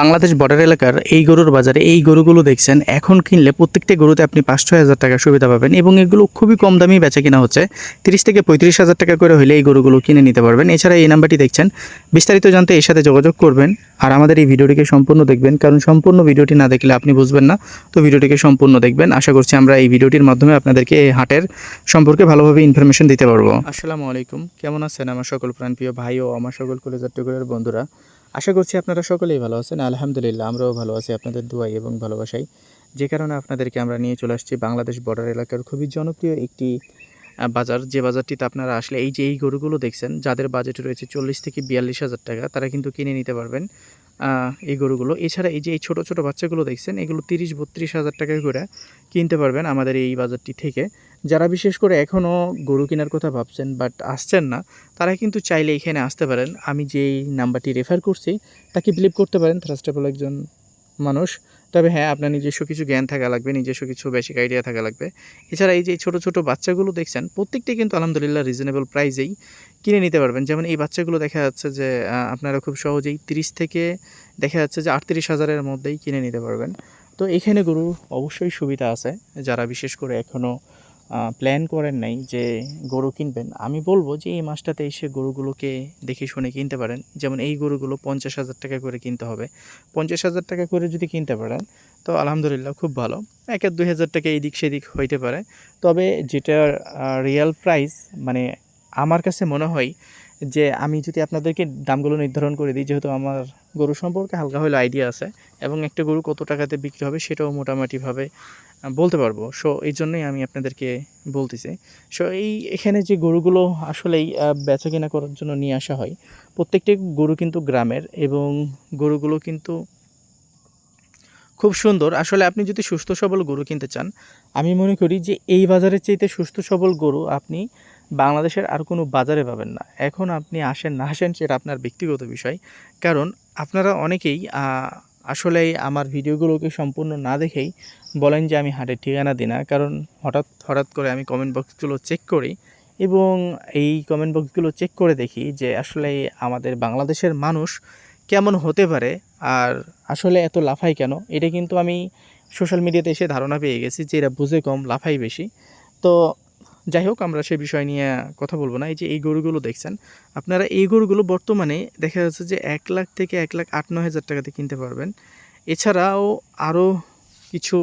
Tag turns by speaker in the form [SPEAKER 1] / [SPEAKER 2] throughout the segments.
[SPEAKER 1] Bangladesh border এলাকার এই গরুর বাজারে এই গরুগুলো দেখছেন, এখন কিনলে প্রত্যেকটা গরুতে আপনি পাঁচ ছয় হাজার টাকা সুবিধা পাবেন এবং এগুলো খুবই কম দামেই বেচা কিনা হচ্ছে। তিরিশ থেকে পঁয়ত্রিশ হাজার টাকা করে হলে এই গরুগুলো কিনে নিতে পারবেন। এছাড়া এই নাম্বারটি দেখছেন, বিস্তারিত জানতে এর সাথে যোগাযোগ করবেন আর আমাদের এই ভিডিওটিকে সম্পূর্ণ দেখবেন, কারণ সম্পূর্ণ ভিডিওটি না দেখলে আপনি বুঝবেন না। তো ভিডিওটিকে সম্পূর্ণ দেখবেন। আশা করছি আমরা এই ভিডিওটির মাধ্যমে আপনাদেরকে এই হাটের সম্পর্কে ভালোভাবে ইনফরমেশন দিতে পারব। আসসালামু আলাইকুম। কেমন আছেন আমার সকল প্রাণপ্রিয় ভাই ও আমার সকল কলেজার টুকুরের বন্ধুরা? আশা করছি আপনারা সকলেই ভালো আছেন। আলহামদুলিল্লাহ, আমরাও ভালো আছি। আপনাদের দোয়াই এবং ভালোবাসাই। যে কারণে আপনাদেরকে আমরা নিয়ে চলে আসছি বাংলাদেশ বর্ডার এলাকার খুবই জনপ্রিয় একটি বাজার। যে বাজারটিতে আপনারা আসলে এই যে এই গরুগুলো দেখছেন, যাদের বাজেট রয়েছে চল্লিশ থেকে বিয়াল্লিশ হাজার টাকা, তারা কিন্তু কিনে নিতে পারবেন। এই গরুগুলো। এছাড়া এই যে এই ছোটো ছোটো বাচ্চাগুলো দেখছেন, এগুলো তিরিশ, বত্রিশ হাজার টাকা করে কিনতে পারবেন আমাদের এই বাজারটি থেকে। যারা বিশেষ করে এখনও গরু কেনার কথা ভাবছেন বাট আসছেন না, তারা কিন্তু চাইলে এখানে আসতে পারেন। আমি যেই নাম্বারটি রেফার করছি, তাকে বিলিভ করতে পারেন। ট্রাস্টেবল একজন মানুষ। তবে হ্যাঁ আপনার নিজস্ব কিছু জ্ঞান থাকা লাগবে, নিজস্ব কিছু বেসিক আইডিয়া থাকা লাগবে। এছাড়া এই যে ছোটো ছোটো বাচ্চাগুলো দেখছেন প্রত্যেকটি কিন্তু আলহামদুলিল্লাহ রিজনেবল প্রাইজেই কিনে নিতে পারবেন। যেমন এই বাচ্চাগুলো দেখা যাচ্ছে যে আপনারা খুব সহজেই তিরিশ থেকে দেখা যাচ্ছে যে আটত্রিশ হাজারের মধ্যেই কিনে নিতে পারবেন। তো এখানে গরু অবশ্যই সুবিধা আছে, যারা বিশেষ করে এখনও প্ল্যান করেন নাই যে গরু কিনবেন। আমি বলব যে এই মাসটাতে এসে গরুগুলোকে দেখে শুনে কিনতে পারেন। যেমন এই গরুগুলো পঞ্চাশ হাজার টাকা করে কিনতে হবে। পঞ্চাশ হাজার টাকা করে যদি কিনতে পারেন, তো আলহামদুলিল্লাহ খুব ভালো। এক এক দুই হাজার টাকা এদিক সেদিক হইতে পারে। তবে যেটা রিয়েল প্রাইস মানে আমার কাছে মনে হয় যে আমি যদি আপনাদেরকে দামগুলো নির্ধারণ করে দিই, যেহেতু আমার গরু সম্পর্কে হালকা হলে আইডিয়া আছে, এবং একটা গরু কত টাকাতে বিক্রি হবে সেটাও মোটামুটিভাবে বলতে পারব। সো এই জন্যই আমি আপনাদেরকে বলতেছি। সো এই এখানে যে গরুগুলো আসলেই বেচা কেনা করার জন্য নিয়ে আসা হয়, প্রত্যেকটি গরু কিন্তু গ্রামের, এবং গরুগুলো কিন্তু খুব সুন্দর। আসলে আপনি যদি সুস্থ সবল গরু কিনতে চান, আমি মনে করি যে এই বাজারের চাইতে সুস্থ সবল গরু আপনি বাংলাদেশের আর কোনো বাজারে পাবেন না। এখন আপনি আসেন, না আসেন সেটা আপনার ব্যক্তিগত বিষয়। কারণ আপনারা অনেকেই আসলে আমার ভিডিওগুলোকে সম্পূর্ণ না দেখেই বলেন যে আমি হাটের ঠিকানা দিই না। কারণ হঠাৎ হঠাৎ করে আমি কমেন্ট বক্সগুলো চেক করি এবং এই কমেন্ট বক্সগুলো চেক করে দেখি যে আসলে আমাদের বাংলাদেশের মানুষ কেমন হতে পারে আর আসলে এত লাফাই কেন? এটা কিন্তু আমি সোশ্যাল মিডিয়াতে এসে ধারণা পেয়ে গেছি যে এরা বুঝে কম লাফাই বেশি। তো যাই হোক, আমরা সে বিষয় নিয়ে কথা বলব না। এই যে এই গরুগুলো দেখছেন, আপনারা এই গরুগুলো বর্তমানে দেখা যাচ্ছে যে এক লাখ থেকে এক লাখ আট নয় হাজার টাকাতে কিনতে পারবেন। এছাড়াও আরও কিছু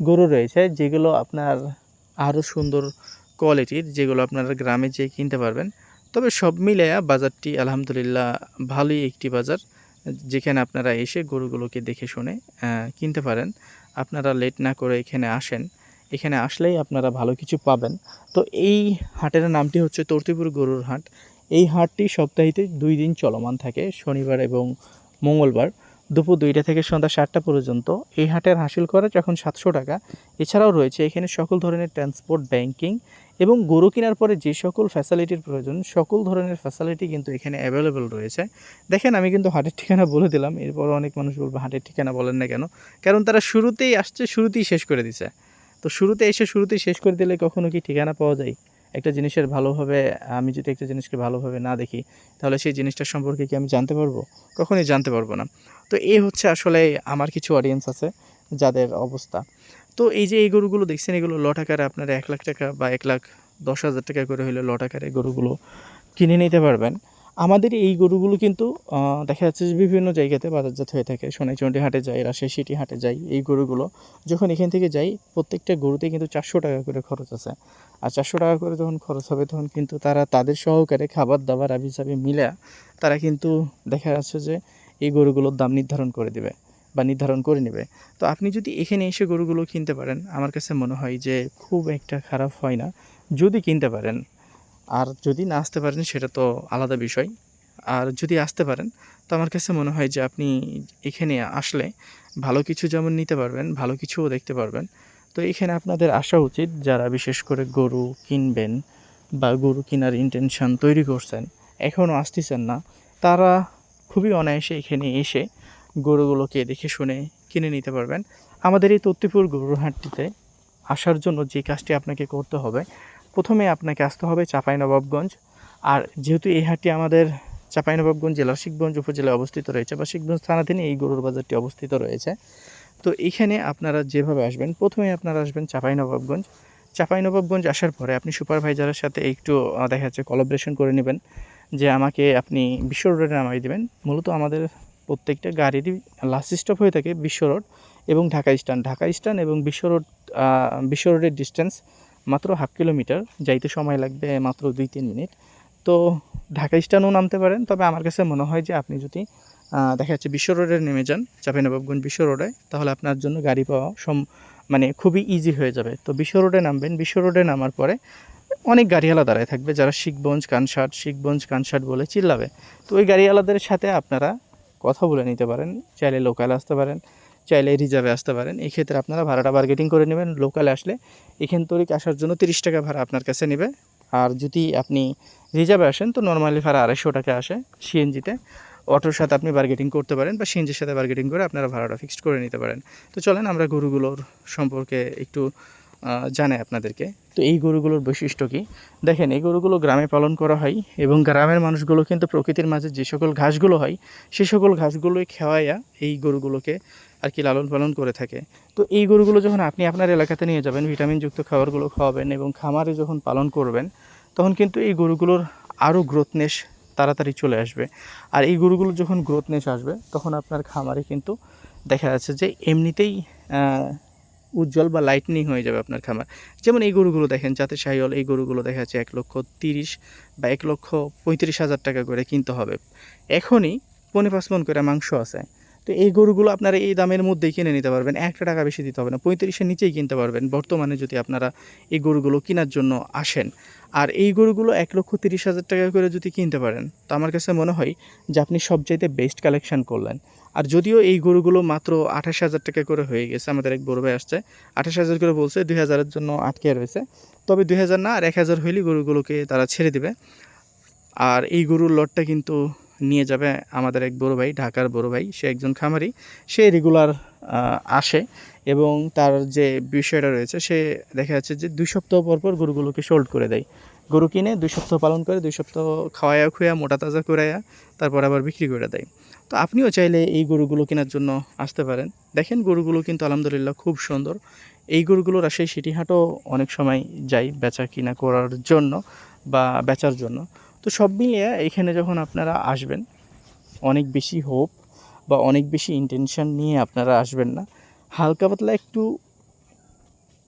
[SPEAKER 1] গরু রয়েছে যেগুলো আপনার আরও সুন্দর কোয়ালিটির, যেগুলো আপনারা গ্রামে যেয়ে কিনতে পারবেন। তবে সব মিলে বাজারটি আলহামদুলিল্লাহ ভালোই একটি বাজার, যেখানে আপনারা এসে গরুগুলোকে দেখে শুনে কিনতে পারেন। আপনারা লেট না করে এখানে আসেন। এখানে আসলেই আপনারা ভালো কিছু পাবেন। তো এই হাটের নামটি হচ্ছে তর্তিপুর গরুর হাট। এই হাটটি সপ্তাহিতে দুই দিন চলমান থাকে, শনিবার এবং মঙ্গলবার। দুপুর দুইটা থেকে সন্ধ্যা সাতটা পর্যন্ত। এই হাটের হাসিল খরচ এখন সাতশো টাকা। এছাড়াও রয়েছে এখানে সকল ধরনের ট্রান্সপোর্ট ব্যাংকিং এবং গরু কেনার পরে যে সকল ফ্যাসিলিটির প্রয়োজন, সকল ধরনের ফ্যাসিলিটি কিন্তু এখানে অ্যাভেলেবেল রয়েছে। দেখেন, আমি কিন্তু হাটের ঠিকানা বলে দিলাম। এরপর অনেক মানুষ বলবে, হাটের ঠিকানা বলেন না কেন? কারণ তারা শুরুতেই আসছে, শুরুতেই শেষ করে দিছে। তো শুরুতে এসে শুরুতেই শেষ করে দিলে কখনো কি ঠিকানা পাওয়া যায়? একটা জিনিসের ভালোভাবে, আমি যদি একটা জিনিসকে ভালোভাবে না দেখি, তাহলে সেই জিনিসটার সম্পর্কে কি আমি জানতে পারব? কখনোই জানতে পারব না। তো এই হচ্ছে আসলে আমার কিছু অডিয়েন্স আছে, যাদের অবস্থা। তো এই যে এই গরুগুলো দেখছেন, এগুলো লট আকারে আপনারা এক লাখ টাকা বা এক লাখ দশ হাজার টাকা করে হলে লট আকারে গরুগুলো কিনে নিতে পারবেন। আমাদের এই গরুগুলো কিন্তু দেখা যাচ্ছে যে বিভিন্ন জায়গাতে বাজারজাত হয়ে থাকে। সোনাইচন্ডী হাটে যায় রাজশাহী সিটি হাটে যায় এই গরুগুলো যখন এখান থেকে যাই, প্রত্যেকটা গরুতে কিন্তু চারশো টাকা করে খরচ আছে। আর চারশো টাকা করে যখন খরচ হবে, তখন কিন্তু তারা তাদের সহকারে খাবার দাবার আবি সাবি মিলে তারা কিন্তু দেখা যাচ্ছে যে এই গরুগুলোর দাম নির্ধারণ করে দেবে বা নির্ধারণ করে নেবে। তো আপনি যদি এখানে এসে গরুগুলো কিনতে পারেন, আমার কাছে মনে হয় যে খুব একটা খারাপ হয় না। যদি কিনতে পারেন আর যদি না আসতে পারেন, সেটা তো আলাদা বিষয়। আর যদি আসতে পারেন, তো আমার কাছে মনে হয় যে আপনি এখানে আসলে ভালো কিছু যেমন নিতে পারবেন, ভালো কিছুও দেখতে পারবেন। তো এখানে আপনাদের আসা উচিত যারা বিশেষ করে গরু কিনবেন বা গরু কেনার ইন্টেনশন তৈরি করছেন এখনও আসতেছেন না, তারা খুবই অনায়াসে এখানে এসে গরুগুলোকে দেখে শুনে কিনে নিতে পারবেন। আমাদের এই তত্ত্বপুর গরুর হাটটিতে আসার জন্য যে কাজটি আপনাকে করতে হবে প্রথমে আপনাকে আসতে হবে চাঁপাইনবাবগঞ্জ। আর যেহেতু এই হাটটি আমাদের চাঁপাইনবাবগঞ্জ জেলার শিখগঞ্জ উপজেলায় অবস্থিত রয়েছে বা শিখগঞ্জ থানাধীনে এই গরুর বাজারটি অবস্থিত রয়েছে। তো এখানে আপনারা যেভাবে আসবেন প্রথমে আপনারা আসবেন চাঁপাইনবাবগঞ্জ। চাঁপাইনবাবগঞ্জ আসার পরে আপনি সুপারভাইজারের সাথে একটু দেখা যাচ্ছে কোলাবরেশন করে নেবেন যে আমাকে আপনি বিশ্ব রোডে নামাই দেবেন। মূলত আমাদের প্রত্যেকটা গাড়িরই লাস্ট স্টপ হয়ে থাকে বিশ্ব রোড এবং ঢাকা স্ট্যান্ড ঢাকা স্ট্যান্ড এবং বিশ্ব রোড বিশ্ব রোডের ডিস্টেন্স মাত্র হাফ কিলোমিটার, যাইতে সময় লাগবে মাত্র দুই তিন মিনিট। তো ঢাকা স্ট্যান্ডও নামতে পারেন, তবে আমার কাছে মনে হয় যে আপনি যদি দেখা যাচ্ছে বিশ্ব রোডে নেমে যান, চাঁপাইনবাবগঞ্জ বিশ্ব রোডে, তাহলে আপনার জন্য গাড়ি পাওয়া সম মানে খুবই ইজি হয়ে যাবে। তো বিশ্ব রোডে নামবেন, বিশ্ব রোডে নামার পরে অনেক গাড়িওয়ালা দাঁড়ায় থাকবে, যারা শিখগঞ্জ কানসাট, শিখবঞ্জ, কানসাট বলে চিল্লাবে। তো ওই গাড়িওয়ালাদের সাথে আপনারা কথা বলে নিতে পারেন, চাইলে লোকাল আসতে পারেন। চাইলে রিজার্ভে আসতে পারেন। এই ক্ষেত্রে আপনারা ভাড়াটা বার্গেটিং করে নেবেন। লোকালে আসলে এখান তরিক আসার জন্য তিরিশ টাকা ভাড়া আপনার কাছে নেবে। আর যদি আপনি রিজার্ভে আসেন, তো নর্মালি ভাড়া আড়াইশো টাকা আসে সিএনজিতে অটোর সাথে আপনি বার্গেটিং করতে পারেন বা সিএনজির সাথে বার্গেটিং করে আপনারা ভাড়াটা ফিক্সড করে নিতে পারেন। তো চলেন আমরা গরুগুলোর সম্পর্কে একটু জানাই আপনাদেরকে। তো এই গরুগুলোর বৈশিষ্ট্য কী? দেখেন, এই গরুগুলো গ্রামে পালন করা হয় এবং গ্রামের মানুষগুলো কিন্তু প্রকৃতির মাঝে যে সকল ঘাসগুলো হয়, সে সকল ঘাসগুলোই খেওয়াইয়া এই গরুগুলোকে আর কি লালন পালন করে থাকে। তো এই গরুগুলো যখন আপনি আপনার এলাকাতে নিয়ে যাবেন, ভিটামিনযুক্ত খাবারগুলো খাওয়াবেন এবং খামারে যখন পালন করবেন, তখন কিন্তু এই গরুগুলোর আরও গ্রোথনেস তাড়াতাড়ি চলে আসবে। আর এই গরুগুলো যখন গ্রোথনেস আসবে, তখন আপনার খামারে কিন্তু দেখা যাচ্ছে যে এমনিতেই উজ্জ্বল বা লাইটনিং হয়ে যাবে আপনার খামার। যেমন এই গরুগুলো দেখেন যাতে সাইল এই গরুগুলো দেখা যাচ্ছে এক লক্ষ তিরিশ বা এক লক্ষ পঁয়ত্রিশ হাজার টাকা করে কিনতে হবে। এখনই পনেরো পাঁচ মন করে মাংস আছে। তো এই গরুগুলো আপনারা এই দামের মধ্যেই কিনে নিতে পারবেন। একটা টাকা বেশি দিতে হবে না, পঁয়ত্রিশের নিচেই কিনতে পারবেন। বর্তমানে যদি আপনারা এই গরুগুলো কেনার জন্য আসেন। আর এই গরুগুলো এক লক্ষ তিরিশ হাজার টাকা করে যদি কিনতে পারেন, তো আমার কাছে মনে হয় যে আপনি সবচাইতে বেস্ট কালেকশন করলেন। আর যদিও এই গরুগুলো মাত্র আঠাশ হাজার টাকা করে হয়ে গেছে, আমাদের এক বড় ভাই আসছে, আঠাশ হাজার করে বলছে দুই হাজারের জন্য আটকে রয়েছে। তবে দুই হাজার না, আর এক হাজার হইলেই গরুগুলোকে তারা ছেড়ে দেবে। আর এই গরুর লটটা কিন্তু নিয়ে যাবে আমাদের এক বড় ভাই, ঢাকার বড় ভাই। সে একজন খামারি। সে রেগুলার আসে এবং তার যে বিষয়টা রয়েছে, সে দেখা যাচ্ছে যে দুই সপ্তাহ পর পর গরুগুলোকে সোল্ড করে দেয়। গরু কিনে দুই সপ্তাহ পালন করে, দুই সপ্তাহ খাওয়ায়া খুয়া, মোটা তাজা করাইয়া তারপর আবার বিক্রি করে দেয়। তো আপনিও চাইলে এই গরুগুলো কেনার জন্য আসতে পারেন। দেখেন গরুগুলো কিন্তু আলহামদুলিল্লাহ খুব সুন্দর। এই গরুগুলো রাজশাহী সিটিহাটও অনেক সময় যাই বেচা কিনা করার জন্য বা বেচার জন্য। তো সব মিলিয়ে এখানে যখন আপনারা আসবেন, অনেক বেশি হোপ বা অনেক বেশি ইন্টেনশন নিয়ে আপনারা আসবেন না। হালকা পাতলা একটু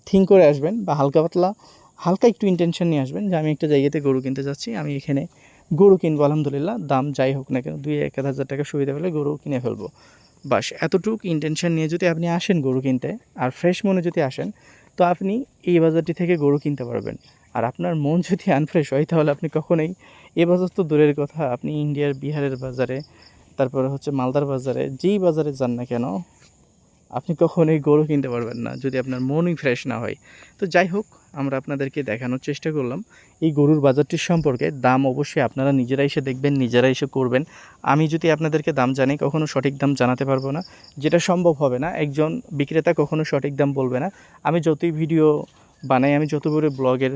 [SPEAKER 1] থিঙ্ক করে আসবেন বা হালকা পাতলা, হালকা একটু ইন্টেনশন নিয়ে আসবেন যে আমি একটা জায়গাতে গরু কিনতে যাচ্ছি, আমি এখানে গরু কিনবো, আলহামদুলিল্লাহ, দাম যাই হোক না কেন, দুই এক হাজার টাকা সুবিধা পেলে গরু কিনে ফেলব। বাস, এতটুকু ইন্টেনশন নিয়ে যদি আপনি আসেন গরু কিনতে, আর ফ্রেশ মনে যদি আসেন, তো আপনি এই বাজারটি থেকে গরু কিনতে পারবেন। আর আপনার মন যদি আনফ্রেশ হয়, তাহলে আপনি কখনোই এ বাজার তো দূরের কথা, আপনি ইন্ডিয়ার বিহারের বাজারে, তারপরে হচ্ছে মালদার বাজারে, যেই বাজারে যান না কেন, আপনি কখনোই গরু কিনতে পারবেন না যদি আপনার মনই ফ্রেশ না হয়। তো যাই হোক, আমরা আপনাদেরকে দেখানোর চেষ্টা করলাম। এই গরুর বাজারটির সম্পর্কে দাম অবশ্যই আপনারা নিজেরা এসে দেখবেন নিজেরা এসে করবেন। আমি যদি আপনাদেরকে দাম জানি, কখনো সঠিক দাম জানাতে পারব না। যেটা সম্ভব হবে না, একজন বিক্রেতা কখনো সঠিক দাম বলবে না। আমি যতই ভিডিও বানাই, আমি যত বড় ব্লগের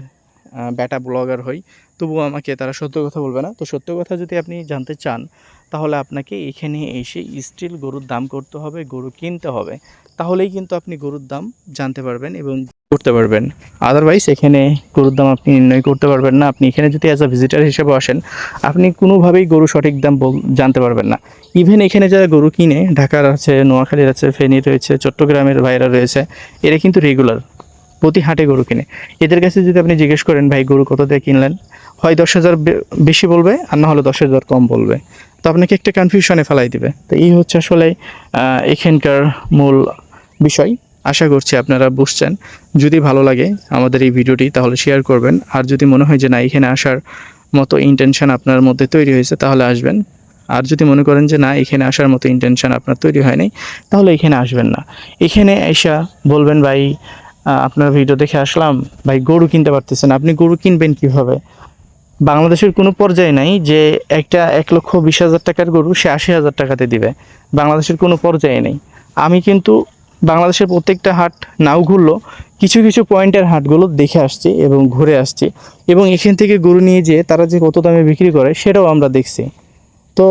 [SPEAKER 1] ব্যাটা ব্লগার হই, তবুও আমাকে তারা সত্য কথা বলবে না। তো সত্য কথা যদি আপনি জানতে চান, তাহলে আপনাকে এখানে এসে স্টিল গরুর দাম করতে হবে, গরু কিনতে হবে। তাহলেই কিন্তু আপনি গরুর দাম জানতে পারবেন এবং করতে পারবেন। আদারওয়াইজ এখানে গরুর দাম আপনি নির্ণয় করতে পারবেন না। আপনি এখানে যদি অ্যাজ আ ভিজিটার হিসেবে আসেন, আপনি কোনোভাবেই গরু সঠিক দাম জানতে পারবেন না। ইভেন এখানে যারা গরু কিনে, ঢাকার আছে, নোয়াখালীর আছে, ফেনীর রয়েছে, চট্টগ্রামের ভাইরা রয়েছে, এরা কিন্তু রেগুলার প্রতি হাটে গরু কিনে। এদের কাছে যদি আপনি জিজ্ঞেস করেন, ভাই, গরু কত দিয়ে কিনলেন? হয় দশ হাজার বেশি বলবে, আর না হলে দশ হাজার কম বলবে। তো আপনাকে একটা কনফিউশনে ফেলাই দিবে। তো এই হচ্ছে আসলে এখানকার মূল বিষয়। আশা করছি আপনারা বুঝছেন। যদি ভালো লাগে আমাদের এই ভিডিওটি, তাহলে শেয়ার করবেন। আর যদি মনে হয় যে, না, এখানে আসার মতো ইন্টেনশন আপনার মধ্যে তৈরি হয়েছে, তাহলে আসবেন। আর যদি মনে করেন যে, না, এখানে আসার মতো ইন্টেনশন আপনার তৈরি হয়নি, তাহলে এখানে আসবেন না। এখানে এসা বলবেন, ভাই আপনার ভিডিও দেখে আসলাম, ভাই গরু কিনতে পারতেছেন, আপনি গরু কিনবেন কীভাবে? বাংলাদেশের কোনো পর্যায়ে নাই যে একটা এক লক্ষ বিশ হাজার টাকার গরু সে আশি হাজার টাকাতে দিবে। বাংলাদেশের কোনো পর্যায়ে নেই। আমি কিন্তু বাংলাদেশের প্রত্যেকটা হাট নাও ঘুরলো, কিছু কিছু পয়েন্টের হাটগুলো দেখে আসছি এবং ঘুরে আসছি। এবং এখান থেকে গরু নিয়ে যেয়ে তারা যে কত দামে বিক্রি করে সেটাও আমরা দেখছি। তো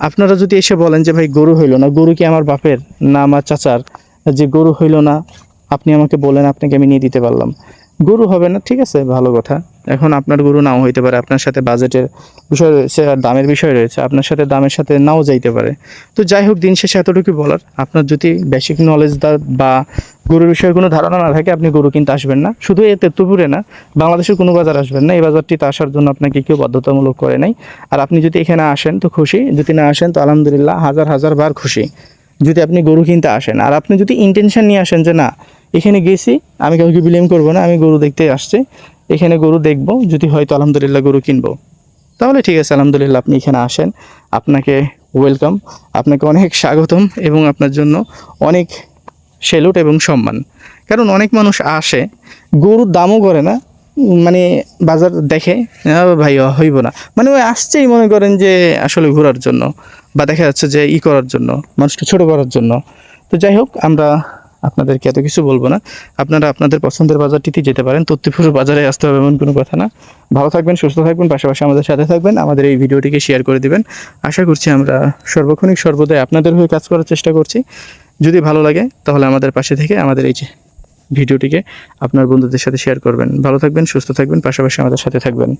[SPEAKER 1] আপনারা যদি এসে বলেন যে, ভাই গরু হইল না, গরু কি আমার বাপের না আমার চাচার? যে গরু হইল না আপনি আমাকে বলেন, আপনাকে আমি নিয়ে দিতে পারলাম। গরু হবে না, ঠিক আছে, ভালো কথা। এখন আপনার গরু নাও হইতে পারে, আপনার সাথে বাজেটের বিষয় রয়েছে আর দামের বিষয় রয়েছে, আপনার সাথে দামের সাথে নাও যাইতে পারে। তো যাই হোক, দিন শেষে এতটুকু বলার। আপনার যদি বেসিক নলেজ বা গরুর বিষয়ে কোনো ধারণা না থাকে, আপনি গরু কিনতে আসবেন না। শুধু এই তেত্তুপুরে না, বাংলাদেশের কোনো বাজার আসবেন না। এই বাজারটিতে আসার জন্য আপনাকে কেউ বাধ্যতামূলক করে নাই। আর আপনি যদি এখানে আসেন তো খুশি, যদি না আসেন তো আলহামদুলিল্লাহ হাজার হাজার বার খুশি। যদি আপনি গরু কিনতে আসেন, আর আপনি যদি ইন্টেনশন নিয়ে আসেন যে না, এখানে গেছি, আমি কাউকে বিলেম করব না, আমি গরু দেখতে আসছি, এখানে গরু দেখব, যদি হয়তো আলহামদুলিল্লাহ গরু কিনবো। তাহলে ঠিক আছে, আলহামদুলিল্লাহ আপনি এখানে আসেন, আপনাকে ওয়েলকাম আপনাকে অনেক স্বাগতম এবং আপনার জন্য অনেক সেলুট এবং সম্মান। কারণ অনেক মানুষ আসে, গরুর দামও করে না মানে বাজার দেখে "আহ, ভাই হইব না। মানে ওই আসছেই মনে করেন যে আসলে ঘোরার জন্য বা দেখা যাচ্ছে যে ই করার জন্য মানুষকে ছোট করার জন্য। তো যাই হোক আমরা আপনাদেরকে এত কিছু বলব না। আপনারা আপনাদের পছন্দের বাজারটিতে যেতে পারেন। তত্ত্বপুর বাজারে আসতে হবে এমন কোনো কথা না। ভালো থাকবেন সুস্থ থাকবেন পাশাপাশি আমাদের সাথে থাকবেন। আমাদের এই ভিডিওটিকে শেয়ার করে দিবেন। আশা করছি আমরা সর্বক্ষণিক সর্বদাই আপনাদের হয়ে কাজ করার চেষ্টা করছি। যদি ভালো লাগে তাহলে আমাদের পাশে থেকে আমাদের এই ভিডিওটিকে আপনার বন্ধুদের সাথে শেয়ার করবেন। ভালো থাকবেন সুস্থ থাকবেন পাশাপাশি আমাদের সাথে থাকবেন।